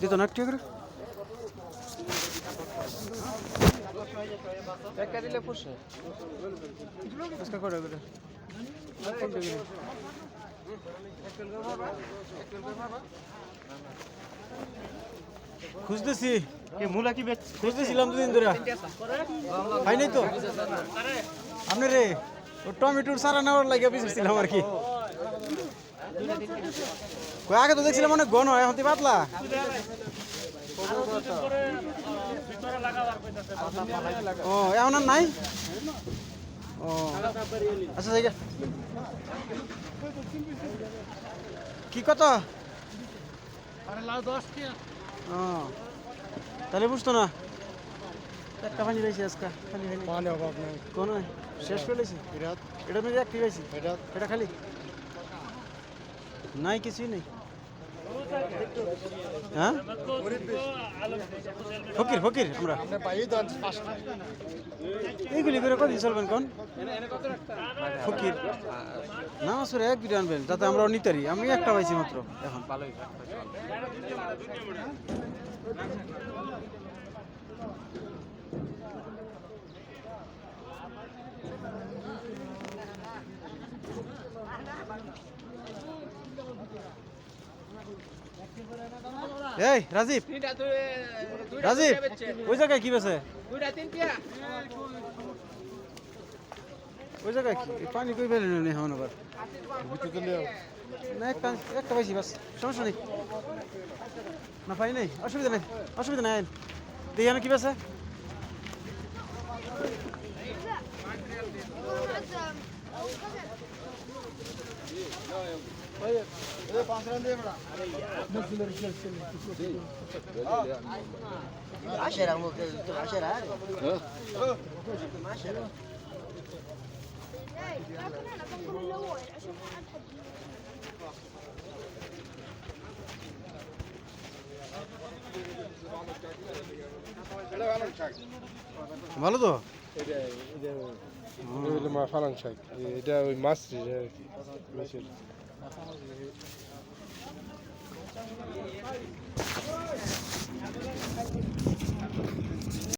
দিত না দিলে পুষে করে করে খুঁজতেছি মূলা কি খুঁজতেছিলাম দুদিন ধরে। হয় নাই তো? আপনি রে টমেটোর সারা নেওয়ার লাগে পিছিয়েছিলাম আর কি। আগে তো দেখছিলাম অনেক ঘন এখন তুই পাতলা? ও এখন আর নাই? ও। আচ্ছা ঠিক কি কত? আরে লাউ দশ টাকা ও তাহলে বুঝতো না। একটা পানি রয়েছে আজকে খালি খালি পানি অভাব নাই। কোন শেষ করে লেছি বিরাট এটা মেরে একটি পাইছি? বিরাট এটা খালি? নাই কিছুই নেই। হ্যাঁ? ফকির ফকির, আমরা। এইগুলি করে কদিন চলবেন কোন? ফকির। না, আসলে এক দুটো আনবেন তাতে আমরা নিতারি। আমি একটা পাইছি মাত্র। এখন। এই, রাজীব। রাজীব, ওই জায়গায় কি বেছে ওই জায়গায় পানি কই পেলেন নি এখন আবার? একটা পাইছি, বাস। সমস্যা নেই। না, পাই নেই। অসুবিধা নেই। অসুবিধা নেই দেখি আমি কি বেছে عشرة ممكن تكتب عشرة عادي عشرة لكن انا بنقول الاول عشان ما حد حد ভালো তো মা ফালাং শাক। এটা ওই মাছ আর কি